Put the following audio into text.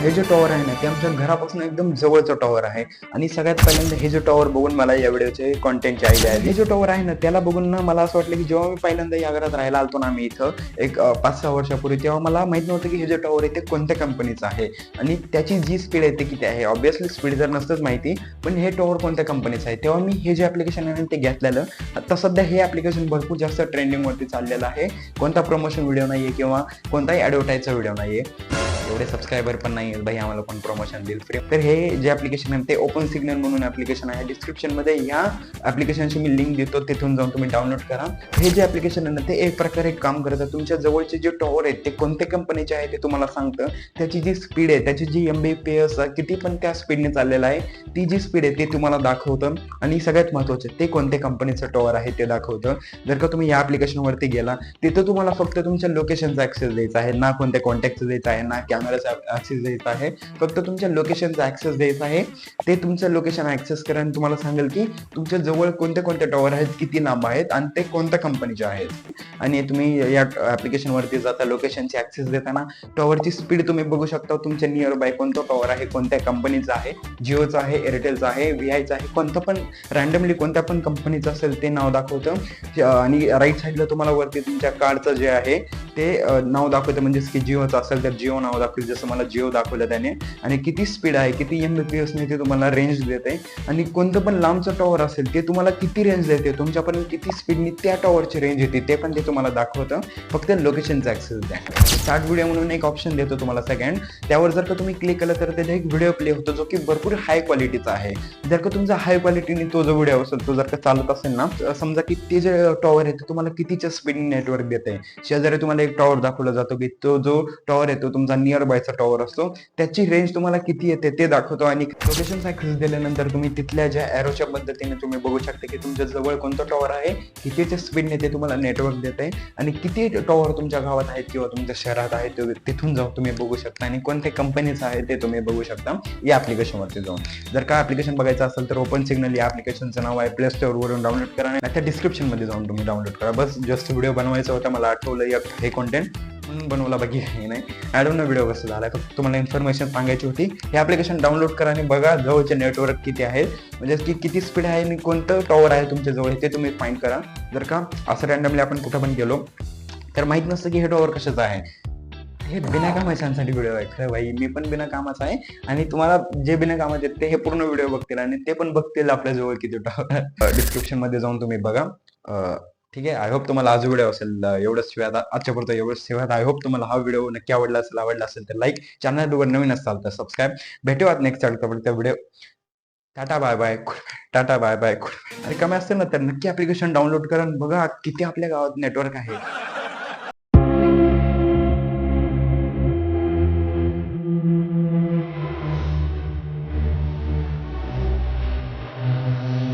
हे जे टॉवर आहे ना ते आमच्या घरापासून एकदम जवळचं टॉवर आहे. आणि सगळ्यात पहिल्यांदा हे जे टॉवर बघून मला या व्हिडिओचे कॉन्टेंटची आयडिया आहे हे जे टॉवर आहे ना त्याला बघून ना मला असं वाटलं की जेव्हा मी पहिल्यांदा या घरात राहायला आलतो ना आम्ही इथं एक पाच सहा वर्षापूर्वी तेव्हा मला माहीत नव्हतं की हे जे टॉवर आहे ते कोणत्या कंपनीचं आहे. आणि त्याची जी स्पीड आहे ते किती आहे? ऑब्विसली स्पीड जर नसतंच माहिती पण हे टॉवर कोणत्या कंपनीचं आहे? तेव्हा मी हे जे ऍप्लिकेशन आहे ते घेतलेलं. आता सध्या हे ऍप्लिकेशन भरपूर जास्त ट्रेंडिंगवरती चाललेलं आहे. कोणता प्रमोशन व्हिडिओ नाही आहे किंवा कोणताही ॲडव्हर्टाईजचा व्हिडिओ नाही आहे एवढे सबस्क्रायबर पण नाही आहेत भाई आम्हाला पण प्रमोशन देईल फ्री तर हे जे ऍप्लिकेशन आहे ते ओपन सिग्नल म्हणून ऍप्लिकेशन आहे. डिस्क्रिप्शनमध्ये या ऍप्लिकेशनची मी लिंक देतो तिथून जाऊन तुम्ही डाउनलोड करा. हे जे ऍप्लिकेशन आहे ना ते एक प्रकारे काम करतं. तुमच्या जवळचे जे टॉवर आहेत ते कोणत्या कंपनीचे आहे ते तुम्हाला सांगतं. त्याची जी स्पीड आहे त्याची जी एम बी पी एस किती पण त्या स्पीडने चाललेलं आहे ती जी स्पीड आहे ते तुम्हाला दाखवतं. आणि सगळ्यात महत्त्वाचं ते कोणत्या कंपनीचं टॉवर आहे ते दाखवतं. जर का तुम्ही या ऍप्लिकेशनवरती गेला तिथं तुम्हाला फक्त तुमच्या लोकेशनचा ऍक्सेस द्यायचा आहे ना कोणत्या कॉन्टॅक्टचं द्यायचा आहे ना कॅमेराचा ऍक्सेस द्यायचा आहे. फक्त तुमच्या लोकेशनचा ऍक्सेस द्यायचा आहे. ते तुमचं लोकेशन ऍक्सेस करा आणि तुम्हाला सांगेल की तुमच्या जवळ कोणते कोणते टॉवर आहेत किती लांब आहेत आणि ते कोणत्या कंपनीचे आहेत. आणि तुम्ही या ऍप्लिकेशन वरती जाता लोकेशनची ऍक्सेस देताना टॉवरची स्पीड तुम्ही बघू शकता. तुमच्या नियर बाय कोणतं टॉवर आहे कोणत्या कंपनीचं आहे जिओचं आहे एअरटेलचं आहे व्हीआयचं आहे कोणतं पण रॅन्डमली कोणत्या पण कंपनीचं असेल ते नाव दाखवतं. आणि राईट साईडला तुम्हाला वरती तुमच्या कार्डचं जे आहे ते नाव दाखवतं. म्हणजेच की जिओचं असेल तर जिओ नाव दाखवेल जसं मला जिओ दाखवलं त्याने. आणि किती स्पीड आहे किती एम बी पी एसने ते तुम्हाला रेंज देते आणि कोणतं पण लांबचं टॉवर असेल ते तुम्हाला किती रेंज देते तुमच्यापर्यंत किती स्पीडनी त्या टॉवरची रेंज येते ते पण ते तुम्हाला दाखवतं. फक्त लोकेशनचा ॲक्सेस द्या. स्टार्ट व्हिडिओ म्हणून एक ऑप्शन देतो तुम्हाला सेकंड त्यावर जर का तुम्ही क्लिक केलं तर त्याचा एक व्हिडिओ प्ले होतो जो की भरपूर हाय क्वालिटीचा आहे. जर का तुमचा हाय क्वालिटीने तो जो व्हिडिओ असेल तो जर का चालत असेल ना तर समजा की ते जे टॉवर आहे ते तुम्हाला कितीच्या स्पीडने नेटवर्क देते शेजारी तुम्हाला एक टॉवर दाखवला जातो की तो जो टॉवर आहे तो तुमचा नियर बायचा टॉवर असतो. त्याची रेंज तुम्हाला किती येते ते दाखवतो आणि लोकेशन ऍक्सेस दिल्यानंतर तुम्ही तिथल्या ज्या एरोच्या पद्धतीने तुम्ही बघू शकता की तुमच्या जवळ कोणतं टॉवर आहे कितीच्या स्पीडने ते तुम्हाला नेटवर्क देत आहे आणि किती टॉवर तुमच्या गावात आहेत किंवा तुमच्या शहरात आहेत तिथून जाऊन तुम्ही बघू शकता आणि कोणत्या कंपनीचं आहे ते तुम्ही बघू शकता या ॲप्लिकेशनवरती जाऊन. जर का ऍप्लिकेशन बघायचं असेल तर ओपन सिग्नल या ऍप्लिकेशनचं नाव आहे प्ले स्टोअरवरून डाउनलोड करा आणि त्या डिस्क्रिप्शनमध्ये जाऊन तुम्ही डाउनलोड करा. बस जस्ट व्हिडिओ बनवायचा होता मला आठवलं या हे कॉन्टेंट म्हणून बनवला बाकी काही नाही. ॲडोन व्हिडिओ कसं झाला फक्त तुम्हाला इन्फॉर्मेशन सांगायची होती. हे ॲप्लिकेशन डाउनलोड करा आणि बघा जवळचे नेटवर्क किती आहेत म्हणजे की किती स्पीड आहे आणि कोणतं टॉवर आहे तुमच्या जवळ ते तुम्ही फाईंड करा. जर का असं रॅन्डमली आपण कुठं पण गेलो तर माहीत नसतं की हे टॉवर कशाचं आहे. हे बिना कामाच्यांसाठी व्हिडिओ आहे. खरं भाई मी पण बिना कामाचा आहे. आणि तुम्हाला जे बिना कामाचे ते हे पूर्ण व्हिडिओ बघतील आणि ते पण बघतील आपल्या जवळ किती टॉवर डिस्क्रिप्शन मध्ये जाऊन तुम्ही बघा. ठीक आहे. आय होप तुम्हाला आज व्हिडिओ असेल एवढं एवढंच शिवाय आजच्या पुरतं एवढंच शिवाय आय होप तुम्हाला हा व्हिडिओ नक्की आवडला असेल आवडला असेल तर लाईक चॅनलवर नवीन असाल तर सबस्क्राईब भेटूयात नेक्स्ट त्या video tata bye bye tata bye bye आणि कमी असेल ना तर नक्की ऍप्लिकेशन डाउनलोड करा बघा किती आपल्या गावात नेटवर्क आहे.